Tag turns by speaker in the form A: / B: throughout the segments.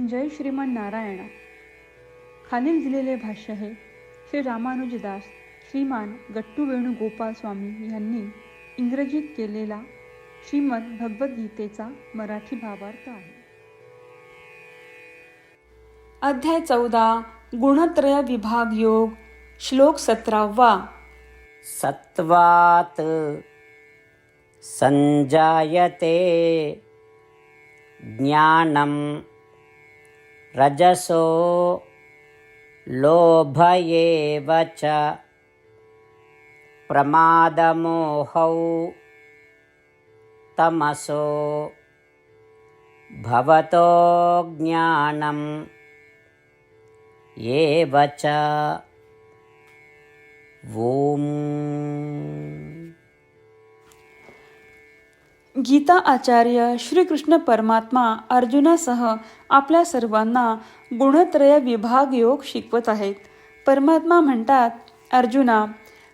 A: जय श्रीमान नारायणा. खालील दिलेले भाष्य हे श्री रामानुजदास श्रीमान गट्टू वेणुगोपाल स्वामी यांनी इंग्रजीत केलेला श्रीमद भगवद्गीतेचा मराठी भावार्थ आहे. अध्याय चौदा गुणत्रय विभाग योग श्लोक सतरावा.
B: सत्त्वात् सञ्जायते ज्ञानं रजसो लोभ एव च प्रमादमोहौ तमसो भवतो ज्ञानम् एव च ॐ
A: गीता आचार्य श्रीकृष्ण परमात्मा अर्जुनासह आपल्या सर्वांना गुणत्रय विभाग योग शिकवत आहेत. परमात्मा म्हणतात अर्जुना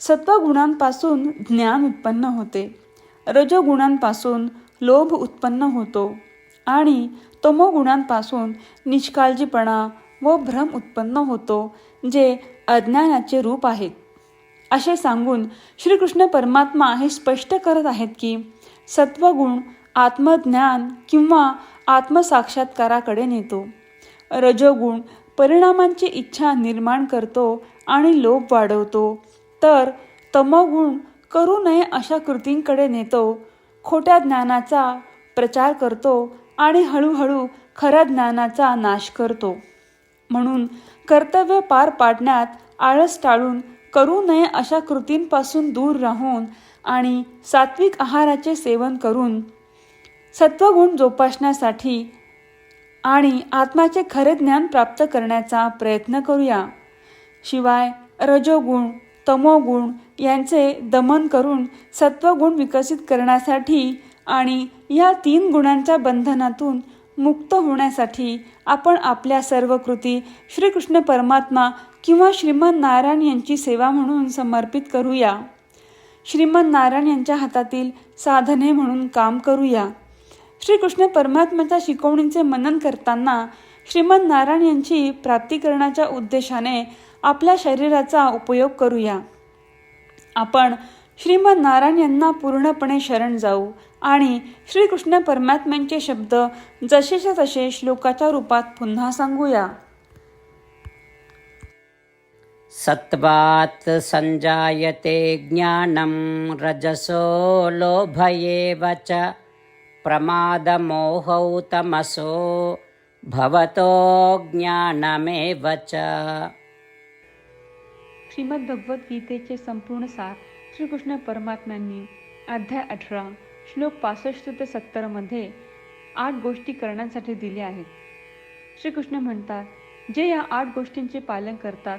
A: सत्वगुणांपासून ज्ञान उत्पन्न होते. रजोगुणांपासून लोभ उत्पन्न होतो आणि तमोगुणांपासून निष्काळजीपणा व भ्रम उत्पन्न होतो जे अज्ञानाचे रूप आहेत. असे सांगून श्रीकृष्ण परमात्मा हे स्पष्ट करत आहेत की सत्वगुण आत्मज्ञान किंवा आत्मसाक्षात्काराकडे नेतो. रजोगुण परिणामांची इच्छा निर्माण करतो आणि लोभ वाढवतो. तर तमोगुण करू नये अशा कृतींकडे नेतो. खोट्या ज्ञानाचा प्रचार करतो आणि हळूहळू खऱ्या ज्ञानाचा नाश करतो. म्हणून कर्तव्य पार पाडण्यात आळस टाळून करू नये अशा कृतींपासून दूर राहून आणि सात्विक आहाराचे सेवन करून सत्वगुण जोपासण्यासाठी आणि आत्माचे खरे ज्ञान प्राप्त करण्याचा प्रयत्न करूया. शिवाय रजोगुण तमोगुण यांचे दमन करून सत्वगुण विकसित करण्यासाठी आणि या तीन गुणांच्या बंधनातून मुक्त होण्यासाठी आपण आपल्या सर्व कृती श्रीकृष्ण परमात्मा किंवा श्रीमद नारायण यांची सेवा म्हणून समर्पित करूया. श्रीमद नारायण यांच्या हातातील साधने म्हणून काम करूया. श्रीकृष्ण परमात्म्याच्या शिकवणीचे मनन करताना श्रीमद नारायण यांची प्राप्ती करण्याच्या उद्देशाने आपल्या शरीराचा उपयोग करूया. आपण श्रीमद नारायण यांना पूर्णपणे शरण जाऊ आणि श्रीकृष्ण परमात्म्यांचे शब्द जसेच्या तसे श्लोकाच्या रूपात पुन्हा सांगूया.
B: सत्त्वात् सञ्जायते ज्ञानं रजसो लोभ एव च प्रमादमोहौ तमसो भवतो ज्ञानमेव च।
A: श्रीमद्भगवद्गीतेचे संपूर्ण सार श्रीकृष्ण परमात्म्यांनी अध्याय अठरा श्लोक पासष्ट ते सत्तरमध्ये आठ गोष्टी करण्यासाठी दिल्या आहेत. श्रीकृष्ण म्हणतात जे या आठ गोष्टींचे पालन करतात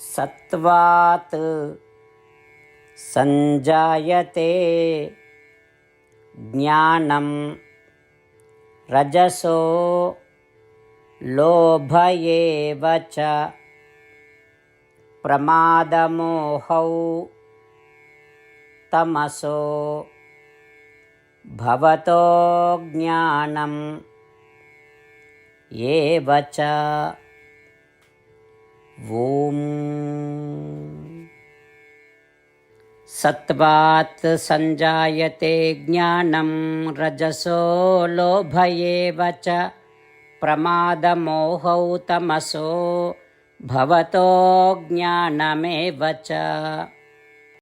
B: सत्त्वात् सञ्जायते ज्ञानं रजसो लोभ एव च प्रमादमोहौ तमसो भवतो ज्ञानम् एव च सत्त्वात् सञ्जायते ज्ञानं रजसो लोभ एव च प्रमादमोहौ तमसो भवतो ज्ञानमेव च